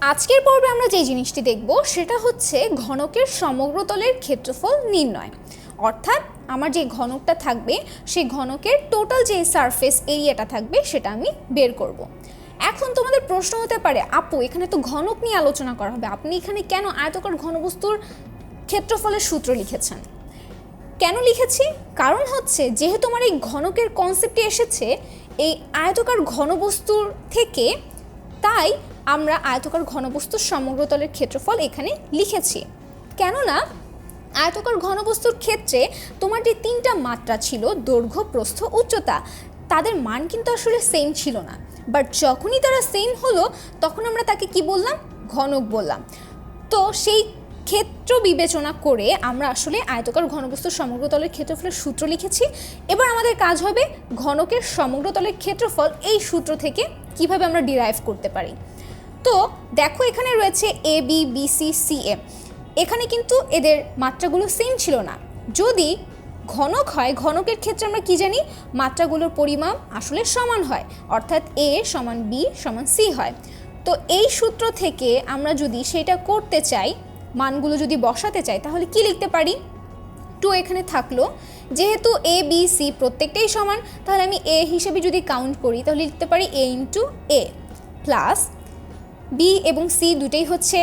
আজকের পর্বে আমরা যে জিনিসটি দেখব সেটা হচ্ছে ঘনকের সমগ্র তলের ক্ষেত্রফল নির্ণয়। অর্থাৎ আমার যে ঘনকটা থাকবে, সেই ঘনকের টোটাল যে সারফেস এরিয়াটা থাকবে, সেটা আমি বের করব। এখন তোমাদের প্রশ্ন হতে পারে, আপু, এখানে তো ঘনক নিয়ে আলোচনা করা হবে। আপনি এখানে কেন আয়তকার ঘনবস্তুর ক্ষেত্রফলের সূত্র লিখেছেন? কেন লিখেছি? কারণ হচ্ছে, যেহেতু আমার এই ঘনকের কনসেপ্টে এসেছে, এই আয়তকার ঘনবস্তুর থেকে, তাই আমরা আয়তকার ঘনবস্তুর সমগ্র তলের ক্ষেত্রফল এখানে লিখেছি। কেননা আয়তকার ঘনবস্তুর ক্ষেত্রে তোমার যে তিনটা মাত্রা ছিল, দৈর্ঘ্য, প্রস্থ, উচ্চতা, তাদের মান কিন্তু আসলে সেম ছিল না। বাট যখনই তারা সেম হলো, তখন আমরা তাকে কি বললাম? ঘনক বললাম। তো সেই ক্ষেত্র বিবেচনা করে আমরা আসলে আয়তকার ঘনবস্তুর সমগ্র তলের ক্ষেত্রফলের সূত্র লিখেছি। এবার আমাদের কাজ হবে ঘনকের সমগ্র তলের ক্ষেত্রফল এই সূত্র থেকে কীভাবে আমরা ডিরাইভ করতে পারি। তো দেখো এখানে রয়েছে A B B C C A এখানে কিন্তু এদের মাত্রাগুলো সেম ছিল না। যদি ঘনক হয়, ঘনকের ক্ষেত্রে আমরা কি জানি? মাত্রাগুলোর পরিমাপ আসলে সমান হয়। অর্থাৎ এ সমান বি সমান সি হয়। তো এই সূত্র থেকে আমরা যদি সেটা করতে চাই, মানগুলো যদি বসাতে চাই, তাহলে কি লিখতে পারি? টু এখানে থাকল। যেহেতু এ বি সি প্রত্যেকটাই সমান, তাহলে আমি এ হিসেবে যদি কাউন্ট করি, তাহলে লিখতে পারি A into A plus B এবং সি দুটোই হচ্ছে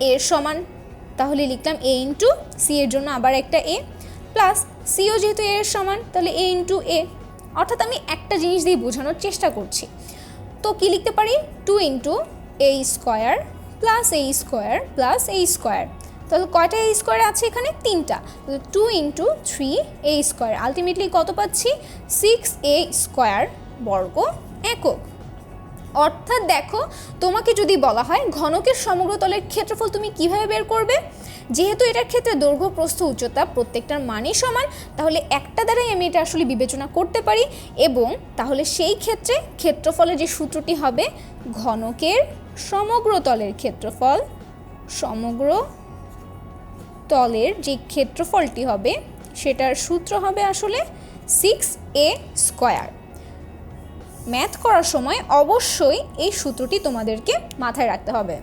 এর সমান। তাহলে লিখলাম এ ইন্টু সি এর জন্য আবার একটা এ, প্লাস সিও যেহেতু এর সমান, তাহলে এ ইন্টু এ। অর্থাৎ আমি একটা জিনিস দিয়ে বোঝানোর চেষ্টা করছি। তো কি লিখতে পারি? Two into A square plus A square plus A square. তাহলে কয়টা এ স্কোয়ার আছে এখানে? তিনটা। Two into three A square. Ultimately কত পাচ্ছি? সিক্স এ স্কোয়ার বর্গ একক। অর্থাৎ দেখো, তোমাকে যদি বলা হয় ঘনকের সমগ্র তলের ক্ষেত্রফল তুমি কীভাবে বের করবে? যেহেতু এটার ক্ষেত্রে দৈর্ঘ্য, প্রস্থ, উচ্চতা প্রত্যেকটার মানই সমান, তাহলে একটা দ্বারাই আমি এটা আসলে বিবেচনা করতে পারি এবং তাহলে সেই ক্ষেত্রে ক্ষেত্রফলের যে সূত্রটি হবে, ঘনকের সমগ্র তলের ক্ষেত্রফল, সমগ্র তলের যে ক্ষেত্রফলটি হবে, সেটার সূত্র হবে আসলে সিক্স এ স্কোয়ার ম্যাথ করার সময় অবশ্যই এই সূত্রটি তোমাদেরকে মাথায় রাখতে হবে।